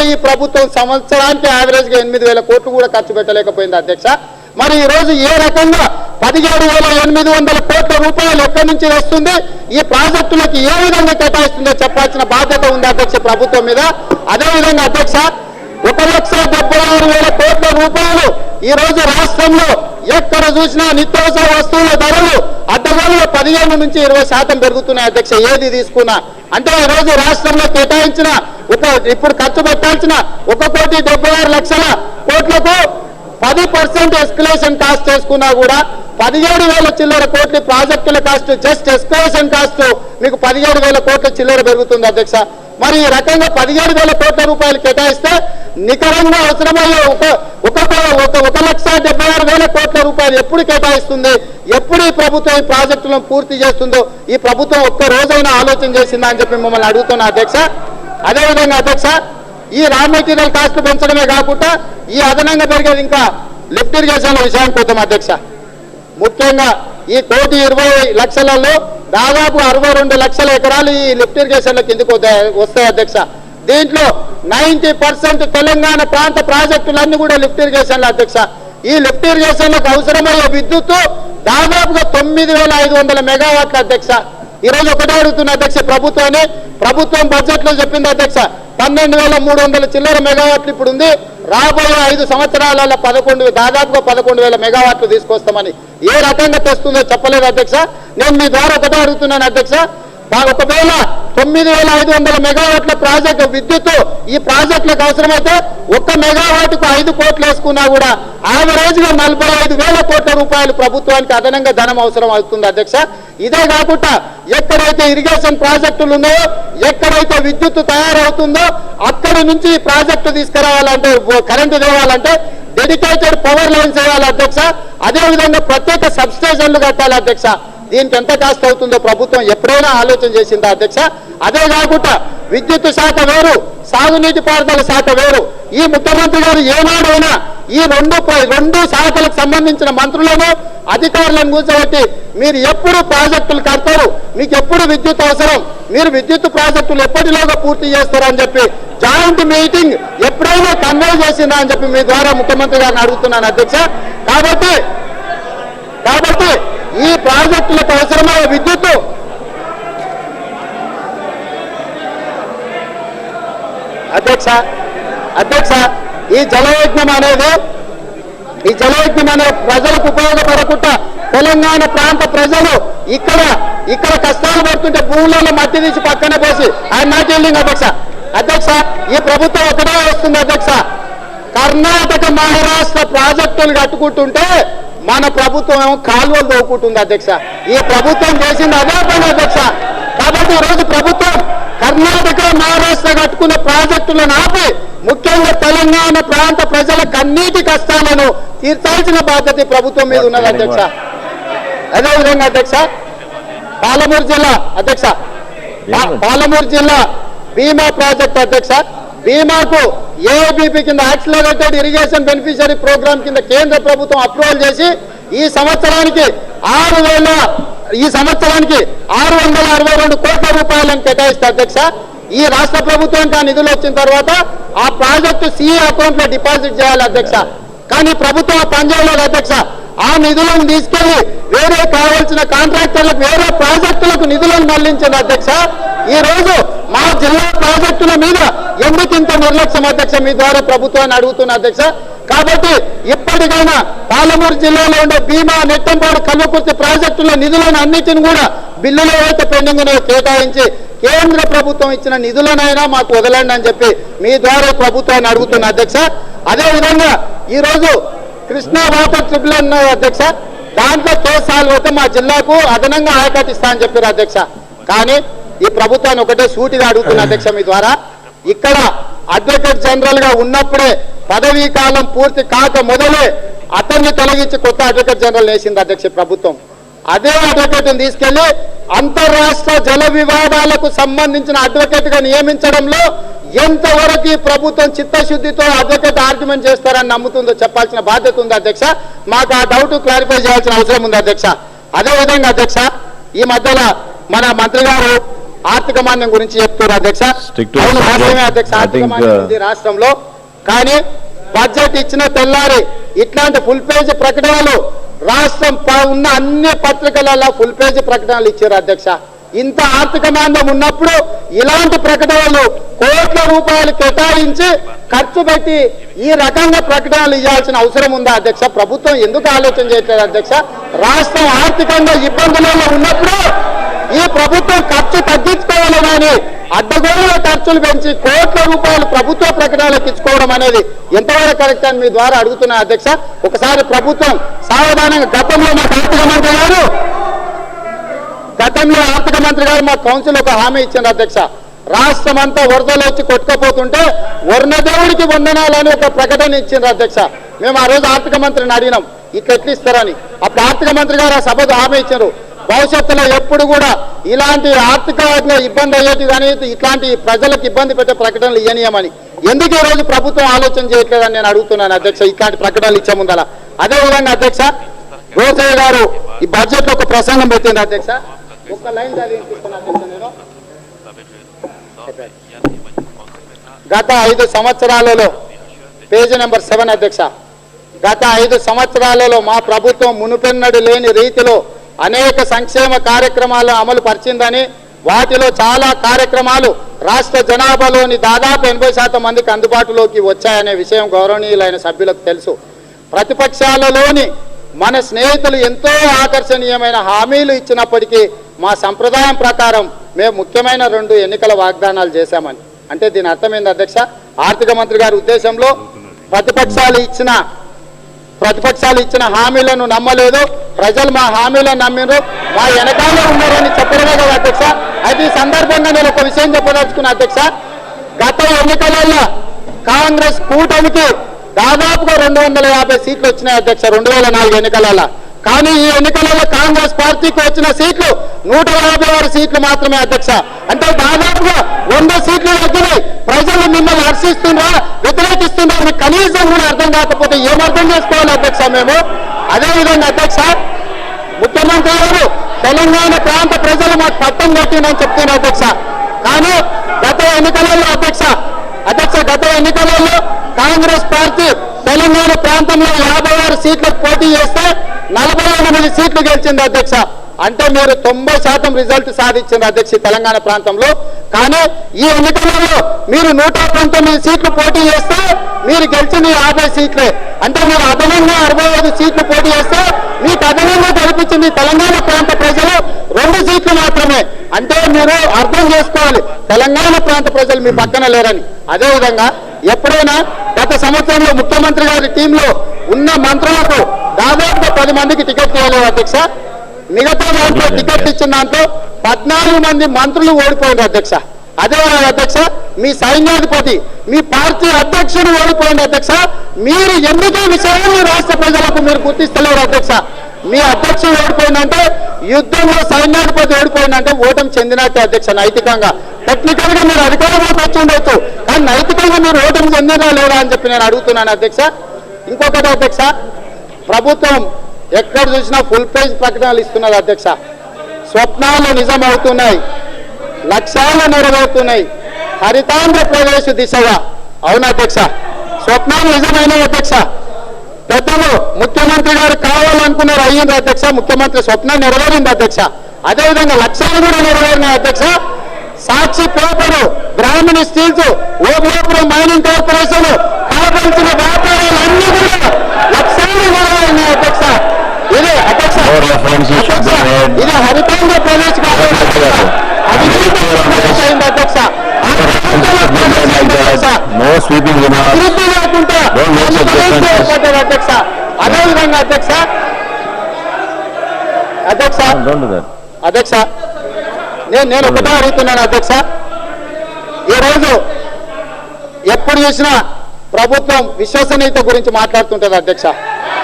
అయితే ఈ ప్రభుత్వం సంవత్సరానికి యావరేజ్గా ఎనిమిది వేల కోట్లు కూడా ఖర్చు పెట్టలేకపోయింది అధ్యక్ష. మరి ఈ రోజు ఏ రకంగా పదిహేడు వేల ఎనిమిది వందల కోట్ల రూపాయలు ఎక్కడి నుంచి వస్తుంది? ఈ ప్రాజెక్టులకు ఏ విధంగా కేటాయిస్తుందో చెప్పాల్సిన బాధ్యత ఉంది అధ్యక్ష ప్రభుత్వం మీద. అదే విధంగా అధ్యక్ష ఒక లక్ష డెబ్బై ఆరు వేల కోట్ల రూపాయలు ఈ రోజు రాష్ట్రంలో ఎక్కడ చూసినా నిత్యావసర వస్తువుల ధరలు అడ్డగోలుగా పదిహేను నుంచి ఇరవై శాతం పెరుగుతున్నాయి అధ్యక్ష ఏది తీసుకున్నా. అంటే ఈ రోజు రాష్ట్రంలో కేటాయించిన ఒక ఇప్పుడు ఖర్చు పెట్టాల్సిన ఒక కోటి డెబ్బై ఆరు లక్షల కోట్లకు పది పర్సెంట్ ఎస్కలేషన్ కాస్ట్ చేసుకున్నా కూడా పదిహేడు వేల చిల్లర కోట్ల ప్రాజెక్టుల కాస్ట్ జస్ట్ ఎస్కలేషన్ కాస్ట్ మీకు పదిహేడు వేల కోట్ల చిల్లర పెరుగుతుంది అధ్యక్ష. మరి ఈ రకంగా పదిహేడు వేల కోట్ల రూపాయలు కేటాయిస్తే నికరంగా అవసరమయ్యే ఒక ఒక ఒక ఒక లక్ష డెబ్బై ఆరు వేల కోట్ల రూపాయలు ఎప్పుడు కేటాయిస్తుంది? ఎప్పుడు ఈ ప్రభుత్వం ఈ ప్రాజెక్టులను పూర్తి చేస్తుందో? ఈ ప్రభుత్వం ఒక్క రోజైనా ఆలోచన చేసిందా అని చెప్పి మిమ్మల్ని అడుగుతున్నా అధ్యక్ష. అదేవిధంగా అధ్యక్ష ఈ రా మెటీరియల్ కాస్ట్ పెంచడమే కాకుండా ఈ అదనంగా పెరిగేది ఇంకా లిఫ్ట్ ఇరిగేషన్ల విషయానికి పోతాం అధ్యక్ష. ముఖ్యంగా ఈ కోటి ఇరవై లక్షలలో దాదాపు అరవై రెండు లక్షల ఎకరాలు ఈ లిఫ్ట్ ఇరిగేషన్ల కిందకు వస్తాయి అధ్యక్ష. దీంట్లో నైన్టీ పర్సెంట్ తెలంగాణ ప్రాంత ప్రాజెక్టులన్నీ కూడా లిఫ్ట్ ఇరిగేషన్ల అధ్యక్ష. ఈ లిఫ్ట్ ఇరిగేషన్లకు అవసరమయ్యే విద్యుత్ దాదాపుగా తొమ్మిది వేల ఐదు వందల మెగావాట్ల అధ్యక్ష. ఈరోజు ఒకటే అడుగుతున్న అధ్యక్ష ప్రభుత్వాన్ని ప్రభుత్వం బడ్జెట్లో చెప్పింది అధ్యక్ష. పన్నెండు వేల మూడు వందల చిల్లర మెగావాట్లు ఇప్పుడు ఉంది. రాబోయే ఐదు సంవత్సరాలలో పదకొండు దాదాపుగా పదకొండు వేల మెగావాట్లు తీసుకొస్తామని. ఏ రకంగా తెస్తుందో చెప్పలేదు అధ్యక్ష. నేను మీ ద్వారా ఒకటే అడుగుతున్నాను అధ్యక్ష. ఒకవేళ తొమ్మిది వేల ఐదు వందల మెగావాట్ల ప్రాజెక్టు విద్యుత్ ఈ ప్రాజెక్టులకు అవసరమైతే ఒక్క మెగావాట్కు ఐదు కోట్లు వేసుకున్నా కూడా యావరేజ్గా నలభై ఐదు వేల కోట్ల రూపాయలు ప్రభుత్వానికి అదనంగా ధనం అవసరం అవుతుంది అధ్యక్ష. ఇదే కాకుండా ఎక్కడైతే ఇరిగేషన్ ప్రాజెక్టులు ఉన్నాయో ఎక్కడైతే విద్యుత్ తయారవుతుందో అక్కడి నుంచి ఈ ప్రాజెక్టు తీసుకురావాలంటే కరెంటు తేవాలంటే డెడికేటెడ్ పవర్ లైన్స్ వేయాలి అధ్యక్ష. అదే విధంగా ప్రత్యేక సబ్స్టేషన్లు కట్టాలి అధ్యక్ష. దీనికి ఎంత కాస్ట్ అవుతుందో ప్రభుత్వం ఎప్పుడైనా ఆలోచన చేసిందా అధ్యక్ష? అదే కాకుండా విద్యుత్ శాఖ వేరు సాగునీటి పారుదల శాఖ వేరు. ఈ ముఖ్యమంత్రి గారు ఏనాడైనా ఈ రెండు రెండు శాఖలకు సంబంధించిన మంత్రులను అధికారులను కూర్చోబెట్టి మీరు ఎప్పుడు ప్రాజెక్టులు కడతారు? మీకు ఎప్పుడు విద్యుత్ అవసరం? మీరు విద్యుత్ ప్రాజెక్టులు ఎప్పటిలోగా పూర్తి చేస్తారని చెప్పి జాయింట్ మీటింగ్ ఎప్పుడైనా కన్వే చేసిందా అని చెప్పి మీ ద్వారా ముఖ్యమంత్రి గారిని అడుగుతున్నాను అధ్యక్ష. కాబట్టి కాబట్టి ఈ ప్రాజెక్టులకు అవసరమైన విద్యుత్తు అధ్యక్ష అధ్యక్ష ఈ జలయజ్ఞం అనేది ఈ జలయజ్ఞం అనే ప్రజలకు ఉపయోగపడకుండా తెలంగాణ ప్రాంత ప్రజలు ఇక్కడ ఇక్కడ కష్టాలు పడుతుంటే భూములలో మట్టి తీసి పక్కన పోసి ఆయన నాట్ ఎల్లింగ్ అధ్యక్ష. అధ్యక్ష ఈ ప్రభుత్వం ఒకటే వస్తుంది అధ్యక్ష. కర్ణాటక మహారాష్ట్ర ప్రాజెక్టులు కట్టుకుంటుంటే మన ప్రభుత్వం కాలువలు తోకుంటుంది అధ్యక్ష. ఈ ప్రభుత్వం చేసింది అదే పని అధ్యక్ష. కాబట్టి ఈరోజు ప్రభుత్వం కర్ణాటక మహారాష్ట్ర కట్టుకున్న ప్రాజెక్టులను ఆపి ముఖ్యంగా తెలంగాణ ప్రాంత ప్రజల కన్నీటి కష్టాలను తీర్చాల్సిన బాధ్యత ప్రభుత్వం మీద ఉన్నది అధ్యక్ష. అదేవిధంగా అధ్యక్ష పాలమూరు జిల్లా అధ్యక్ష పాలమూరు జిల్లా బీమా ప్రాజెక్ట్ అధ్యక్ష బీమాకు ఏబీపీ కింద యాక్సిలరేటెడ్ ఇరిగేషన్ బెనిఫిషియరీ ప్రోగ్రామ్ కింద కేంద్ర ప్రభుత్వం అప్రూవల్ చేసి ఈ సంవత్సరానికి ఆరు వేల ఈ సంవత్సరానికి ఆరు వందల అరవై రెండు కోట్ల రూపాయలను కేటాయిస్తే అధ్యక్ష ఈ రాష్ట్ర ప్రభుత్వానికి ఆ నిధులు వచ్చిన తర్వాత ఆ ప్రాజెక్టు సిఈ అకౌంట్లో డిపాజిట్ చేయాలి అధ్యక్ష. కానీ ప్రభుత్వం పనిచేయలేదు అధ్యక్ష. ఆ నిధులను తీసుకెళ్ళి వేరే కావాల్సిన కాంట్రాక్టర్లకు వేరే ప్రాజెక్టులకు నిధులను మళ్ళించింది అధ్యక్ష. ఈ రోజు మా జిల్లా ప్రాజెక్టుల మీద ఎందుకు ఇంత నిర్లక్ష్యం అధ్యక్ష? మీ ద్వారా ప్రభుత్వాన్ని అడుగుతున్న అధ్యక్ష. కాబట్టి ఇప్పటికైనా పాలమూరు జిల్లాలో ఉండే భీమా నెట్టంపాడు కల్వకుర్తి ప్రాజెక్టుల నిధులను అన్నిటిని కూడా బిల్లులో అయితే పెండింగ్ ఉన్నాయో కేటాయించి కేంద్ర ప్రభుత్వం ఇచ్చిన నిధులనైనా మాకు వదలండి అని చెప్పి మీ ద్వారా ప్రభుత్వాన్ని అడుగుతున్న అధ్యక్ష. అదే విధంగా ఈ రోజు కృష్ణా వాటర్ ట్రిబ్యునల్ అన్నారు అధ్యక్ష. దాంట్లో కేసాలు పోతే మా జిల్లాకు అదనంగా ఆయకట్టు అని చెప్పారు అధ్యక్ష. కానీ ఈ ప్రభుత్వాన్ని ఒకటే సూటిగా అడుగుతున్న అధ్యక్ష మీ ద్వారా ఇక్కడ అడ్వకేట్ జనరల్గా ఉన్నప్పుడే పదవీ కాలం పూర్తి కాక మొదలే అతన్ని తొలగించి కొత్త అడ్వకేట్ జనరల్ వేసింది అధ్యక్ష ప్రభుత్వం. అదే అడ్వకేట్ తీసుకెళ్ళి అంతరాష్ట్ర జల వివాదాలకు సంబంధించిన అడ్వకేట్గా నియమించడంలో ఎంతవరకు ఈ ప్రభుత్వం చిత్తశుద్ధితో అడ్వకేట్ ఆర్గ్యుమెంట్ చేస్తారని నమ్ముతుందో చెప్పాల్సిన బాధ్యత ఉంది అధ్యక్ష. మాకు ఆ డౌట్ క్లారిఫై చేయాల్సిన అవసరం ఉంది అధ్యక్ష. అదే విధంగా అధ్యక్ష ఈ మధ్యలో మన మంత్రి గారు ఆర్థిక మాంద్యం గురించి చెప్తున్నారు అధ్యక్ష. అవును, ఆర్థిక మాంద్యం uh, ఉంది రాష్ట్రంలో. కానీ బడ్జెట్ ఇచ్చిన తెల్లారి ఇట్లాంటి ఫుల్ పేజ్ ప్రకటనలు రాష్ట్రం ఉన్న అన్ని పత్రికలలో ఫుల్ పేజ్ ప్రకటనలు ఇచ్చారు అధ్యక్ష. ఇంత ఆర్థిక మాంద్యం ఉన్నప్పుడు ఇలాంటి ప్రకటనలు కోట్ల రూపాయలు కేటాయించి ఖర్చు పెట్టి ఈ రకంగా ప్రకటనలు ఇవ్వాల్సిన అవసరం ఉందా అధ్యక్ష? ప్రభుత్వం ఎందుకు ఆలోచన చేయట్లేదు అధ్యక్ష? రాష్ట్రం ఆర్థికంగా ఇబ్బందులలో ఉన్నప్పుడు ఈ ప్రభుత్వం ఖర్చు తగ్గించుకోవాలి కానీ అడ్డగోలుగా ఖర్చులు పెంచి కోట్ల రూపాయలు ప్రభుత్వ ప్రకటనలకు ఇచ్చుకోవడం అనేది ఎంతవరకు కరెక్ట్ అని మీ ద్వారా అడుగుతున్నా అధ్యక్ష? ఒకసారి ప్రభుత్వం సావధానంగా గతంలో మా ఆర్థిక మంత్రి గారు గతంలో ఆర్థిక మంత్రి గారు మా కౌన్సిల్ ఒక హామీ ఇచ్చింది అధ్యక్ష. రాష్ట్రం అంతా వరదలు వచ్చి కొట్టుకపోతుంటే వర్ణదేవుడికి వందనాలని ఒక ప్రకటన ఇచ్చిండ్రు అధ్యక్ష. మేము ఆ రోజు ఆర్థిక మంత్రిని అడిగినాం ఇట్లా ఇస్తారని. అప్పుడు ఆర్థిక మంత్రి గారు ఆ సభకు హామీ ఇచ్చారు. భవిష్యత్తులో ఎప్పుడు కూడా ఇలాంటి ఆర్థికంగా ఇబ్బంది అయ్యేది కానీ ఇట్లాంటి ప్రజలకు ఇబ్బంది పెట్టే ప్రకటనలు ఇయ్యనీయమని. ఎందుకు ఈ రోజు ప్రభుత్వం ఆలోచన చేయట్లేదని నేను అడుగుతున్నాను అధ్యక్ష ఇట్లాంటి ప్రకటనలు ఇచ్చే ముందల. అదే విధంగా అధ్యక్ష గోసయ్య గారు ఈ బడ్జెట్లో ఒక ప్రసంగం పెట్టింది అధ్యక్ష. ఒక్క లైన్ చదివి వినిపిస్తున్నా అధ్యక్ష నేను గత ఐదు సంవత్సరాలలో పేజీ నెంబర్ సెవెన్ అధ్యక్ష గత ఐదు సంవత్సరాలలో మా ప్రభుత్వం మునుపెన్నడు లేని రీతిలో అనేక సంక్షేమ కార్యక్రమాలు అమలు పరిచిందని వాటిలో చాలా కార్యక్రమాలు రాష్ట్ర జనాభాలోని దాదాపు ఎనభై శాతం మందికి అందుబాటులోకి వచ్చాయనే విషయం గౌరవనీయులైన సభ్యులకు తెలుసు. ప్రతిపక్షాలలోని మన స్నేహితులు ఎంతో ఆకర్షణీయమైన హామీలు ఇచ్చినప్పటికీ మా సంప్రదాయం ప్రకారం మేము ముఖ్యమైన రెండు ఎన్నికల వాగ్దానాలు చేశామని. అంటే దీని అర్థం ఏంది అధ్యక్ష? ఆర్థిక మంత్రి గారి ఉద్దేశంలో ప్రతిపక్షాలు ఇచ్చిన ప్రతిపక్షాలు ఇచ్చిన హామీలను నమ్మలేదు. ప్రజలు మా హామీలను నమ్మిరు మా వెనకాల ఉన్నారని చెప్పడమే కదా అధ్యక్ష? అయితే ఈ సందర్భంగా నేను ఒక విషయం చెప్పదలుచుకున్నా అధ్యక్ష. గత ఎన్నికలలో కాంగ్రెస్ కూటమికి దాదాపుగా రెండు వందల యాభై సీట్లు వచ్చినాయి అధ్యక్ష రెండు వేల నాలుగు ఎన్నికలలో కానీ ఈ ఎన్నికలలో కాంగ్రెస్ పార్టీకి వచ్చిన సీట్లు నూట సీట్లు మాత్రమే అధ్యక్ష. అంటే దాదాపుగా వంద సీట్లు తగ్గినాయి ప్రజలు మిమ్మల్ని హర్షిస్తున్నా వ్యతిరేకిస్తుండ్రా కనీసం కూడా అర్థం కాకపోతే ఏమర్థం చేసుకోవాలి అధ్యక్ష మేము? అదేవిధంగా అధ్యక్ష ముఖ్యమంత్రి గారు తెలంగాణ ప్రాంత ప్రజలు మాకు పట్టం కట్టిందని చెప్తున్నారు అధ్యక్ష. కానీ గత ఎన్నికలలో అధ్యక్ష అధ్యక్ష గత ఎన్నికలలో కాంగ్రెస్ పార్టీ తెలంగాణ ప్రాంతంలో యాభై ఆరు సీట్లకు పోటీ చేస్తే నలభై ఎనిమిది సీట్లు గెలిచింది అధ్యక్ష. అంటే మీరు తొంభై శాతం రిజల్ట్ సాధించింది అధ్యక్ష తెలంగాణ ప్రాంతంలో. కానీ ఈ ఎన్నికలలో మీరు నూట పంతొమ్మిది సీట్లు పోటీ చేస్తే మీరు గెలిచిన యాభై సీట్లే. అంటే మీరు అదనంగా అరవై ఐదు సీట్లు పోటీ చేస్తే మీకు అదనంగా గెలిపించింది తెలంగాణ ప్రాంత ప్రజలు రెండు సీట్లు మాత్రమే. అంటే మీరు అర్థం చేసుకోవాలి తెలంగాణ ప్రాంత ప్రజలు మీ పక్కన లేరని. అదేవిధంగా ఎప్పుడైనా గత సంవత్సరంలో ముఖ్యమంత్రి గారి టీంలో ఉన్న మంత్రులకు దాదాపుగా పది మందికి టికెట్ ఇవ్వలేదు అధ్యక్ష. మిగతా దాంట్లో టికెట్ ఇచ్చిన దాంతో పద్నాలుగు మంది మంత్రులు ఓడిపోయింది అధ్యక్ష. అదే అధ్యక్ష మీ సైన్యాధిపతి మీ పార్టీ అధ్యక్షుడు ఓడిపోయింది అధ్యక్ష. మీరు ఎందుకు విషయాన్ని రాష్ట్ర ప్రజలకు మీరు గుర్తిస్తలేరు అధ్యక్ష? మీ అధ్యక్షుడు ఓడిపోయిందంటే యుద్ధంలో సైన్యాధిపతి ఓడిపోయిందంటే ఓటమి చెందినట్టే అధ్యక్ష నైతికంగా. టెక్నికల్గా మీరు అధికారంలోకి వచ్చి ఉండొచ్చు. కానీ నైతికంగా మీరు ఓటింగ్ చెందినా లేదా అని చెప్పి నేను అడుగుతున్నాను అధ్యక్ష. ఇంకొకటి అధ్యక్ష ప్రభుత్వం ఎక్కడ చూసినా ఫుల్ పేజ్ ప్రకటనలు ఇస్తున్నది అధ్యక్ష. స్వప్నాలు నిజం అవుతున్నాయి లక్ష్యాలు నెరవేరుతున్నాయి. హరితాంధ్రప్రదేశ్ దిశగా. అవును అధ్యక్ష? స్వప్నాలు నిజమైన అధ్యక్ష. పెద్దలు ముఖ్యమంత్రి గారు కావాలనుకున్నారు అయ్యింది అధ్యక్ష. ముఖ్యమంత్రి స్వప్నం నెరవేరింది అధ్యక్ష. అదేవిధంగా లక్ష్యాలు కూడా నెరవేరినాయి అధ్యక్ష. సాక్షి పేపరు గ్రామీణ స్టీల్స్ ఓబులాపురం మైనింగ్ కార్పొరేషన్ కావాల్సిన వ్యాపారాలు అన్ని కూడా లక్ష్యాలు నెరవేరినాయి అధ్యక్ష. ఇది అధ్యక్ష. ఇది హరితాంధ్ర ప్రదేశ్ కాదు అధ్యక్ష. అధ్యక్ష? అదేవిధంగా అధ్యక్ష. అధ్యక్ష. అధ్యక్ష నేను నేను ఒకటే అడుగుతున్నాను అధ్యక్ష. ఈరోజు ఎప్పుడు చూసినా ప్రభుత్వం విశ్వసనీయత గురించి మాట్లాడుతుంటుంది అధ్యక్ష.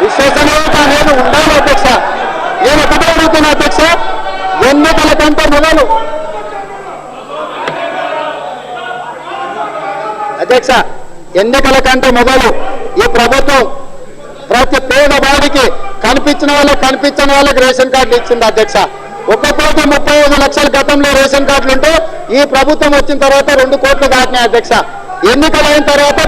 విశ్వసనీయత అనేది ఉండాలి అధ్యక్ష. నేను ఒకటే అడుగుతున్నా అధ్యక్ష. ఎన్నికల కంటే మొదలు అధ్యక్ష ఎన్నికల కంటే మొదలు ఈ ప్రభుత్వం ప్రతి పేదవాడికి కనిపించిన వాళ్ళకి కనిపించిన వాళ్ళకి రేషన్ కార్డులు ఇచ్చింది అధ్యక్ష. ఒక కోటి ముప్పై ఐదు లక్షల గతంలో రేషన్ కార్డులు ఉంటే ఈ ప్రభుత్వం వచ్చిన తర్వాత రెండు కోట్లు దాటినాయి అధ్యక్ష. ఎన్నికలైన తర్వాత